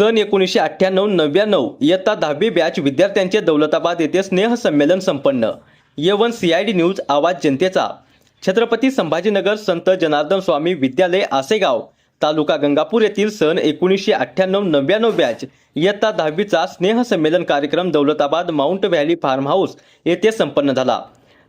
सन एकोणीसशे अठ्ठ्याण्णव नव्याण्णव इयत्ता दहावी बॅच विद्यार्थ्यांचे दौलताबाद येथे स्नेह संमेलन संपन्न. येवन सी आय डी न्यूज आवाज जनतेचा. छत्रपती संभाजीनगर संत जनार्दन स्वामी विद्यालय आसेगाव. तालुका गंगापूर येथील सन एकोणीसशे अठ्ठ्याण्णव नव्याण्णव बॅच इयत्ता दहावीचा स्नेह संमेलन कार्यक्रम Daulatabad mount valley farm house येथे संपन्न झाला.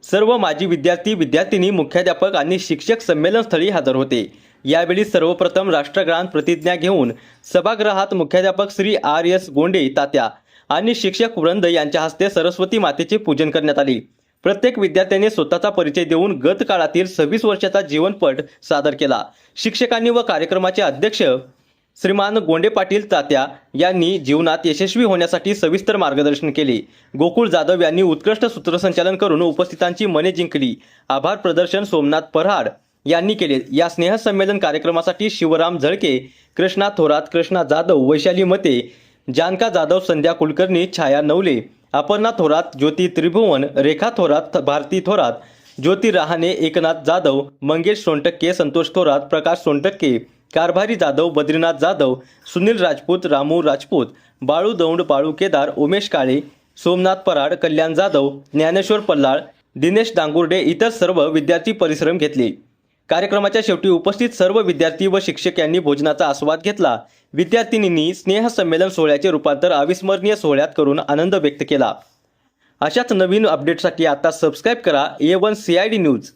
सर्व माजी विद्यार्थी विद्यार्थिनी मुख्याध्यापक आणि शिक्षक संमेलनस्थळी हजर होते. यावेळी सर्वप्रथम राष्ट्रगान प्रतिज्ञा घेऊन सभागृहात मुख्याध्यापक श्री आर एस गोंडे तात्या आणि शिक्षक वृंद यांच्या हस्ते सरस्वती मातेचे पूजन करण्यात आले. प्रत्येक विद्यार्थ्याने स्वतःचा परिचय देऊन गत काळातील सव्वीस वर्षाचा जीवनपट सादर केला. शिक्षकांनी व कार्यक्रमाचे अध्यक्ष श्रीमान गोंडे पाटील तात्या यांनी जीवनात यशस्वी होण्यासाठी सविस्तर मार्गदर्शन केले. गोकुळ जाधव यांनी उत्कृष्ट सूत्रसंचालन करून उपस्थितांची मने जिंकली. आभार प्रदर्शन सोमनाथ पऱ्हाड यांनी केले. या स्नेहसंमेलन कार्यक्रमासाठी शिवराम झळके कृष्णा थोरात कृष्णा जाधव वैशाली मते जानका जाधव संध्या कुलकर्णी छाया नवले अपर्णा थोरात ज्योती त्रिभुवन रेखा थोरात भारती थोरात ज्योती रहाणे एकनाथ जाधव मंगेश सोनटक्के संतोष थोरात प्रकाश सोनटक्के कारभारी जाधव बद्रीनाथ जाधव सुनील राजपूत रामू राजपूत बाळू दौंड बाळू केदार उमेश काळे सोमनाथ पराड कल्याण जाधव ज्ञानेश्वर पल्लाळ दिनेश डांगुर्डे इतर सर्व विद्यार्थी परिश्रम घेतले. कार्यक्रमाच्या शेवटी उपस्थित सर्व विद्यार्थी व शिक्षक यांनी भोजनाचा आस्वाद घेतला. विद्यार्थिनींनी स्नेहसंमेलन सोहळ्याचे रूपांतर अविस्मरणीय सोहळ्यात करून आनंद व्यक्त केला. अशाच नवीन अपडेटसाठी आता सबस्क्राईब करा. A one C I D news